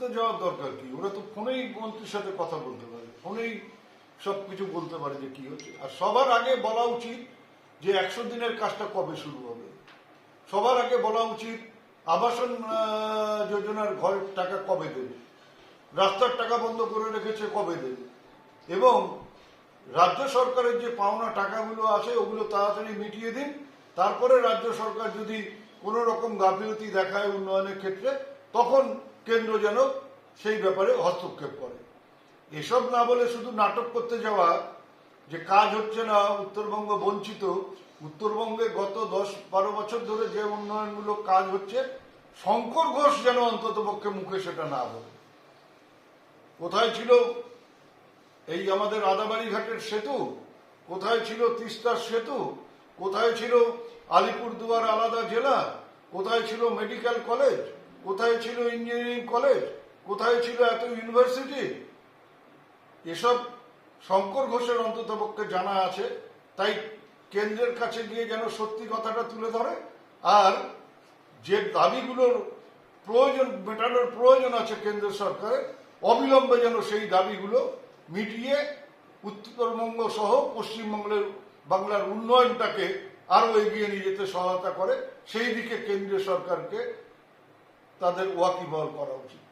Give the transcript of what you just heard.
করতে যাওয়ার দরকার কি? ওরা তো ফোনেই মন্ত্রীর সাথে কথা বলতে পারে, ফোনেই সব কিছু বলতে পারে যে কি হচ্ছে। আর সবার আগে বলা উচিত যে একশো দিনের কাজটা কবে শুরু হবে। সবার আগে বলা উচিত, আবাসন যোজনার ঘরের টাকা কবে দেবে? রাস্তার টাকা বন্ধ করে রেখেছে কবে দেবে? এবং রাজ্য সরকারের যে পাওনা টাকাগুলো আছে, ওগুলো তাড়াতাড়ি মিটিয়ে দিন। তারপরে রাজ্য সরকার যদি কোনো রকম গাফিলতি দেখায় উন্নয়নের ক্ষেত্রে, তখন কেন্দ্র যেন সেই ব্যাপারে হস্তক্ষেপ করে। এসব না বলে শুধু নাটক করতে যাওয়া, যে কাজ হচ্ছে না, উত্তরবঙ্গ বঞ্চিত, উত্তরবঙ্গে গত দশ বারো বছর ধরে যে উন্নয়নমূলক কাজ হচ্ছে, শঙ্কর ঘোষ যেন অন্তত পক্ষে মুখে সেটা না বলে। কোথায় ছিল এই আমাদের আদাবাড়ি ঘাটের সেতু? কোথায় ছিল তিস্তার সেতু? কোথায় ছিল আলিপুরদুয়ার আলাদা জেলা? কোথায় ছিল মেডিকেল কলেজ? কোথায় ছিল ইঞ্জিনিয়ারিং কলেজ কোথায় ছিল এত ইউনিভার্সিটি এসব শঙ্কর ঘোষের অন্তত পক্ষে জানা আছে। তাই কেন্দ্রের কাছে গিয়ে যেন সত্যি কথাটা তুলে ধরে। আর যে দাবিগুলোর প্রয়োজন, মেটানোর প্রয়োজন আছে কেন্দ্র সরকারের অবিলম্বে যেন সেই দাবিগুলো মিটিয়ে উত্তরবঙ্গ সহ পশ্চিমবঙ্গের বাংলার উন্নয়নটাকে আরও এগিয়ে নিয়ে যেতে সহায়তা করে, সেই দিকে কেন্দ্রীয় সরকারকে তাদের ওয়াকিবহল করা উচিত।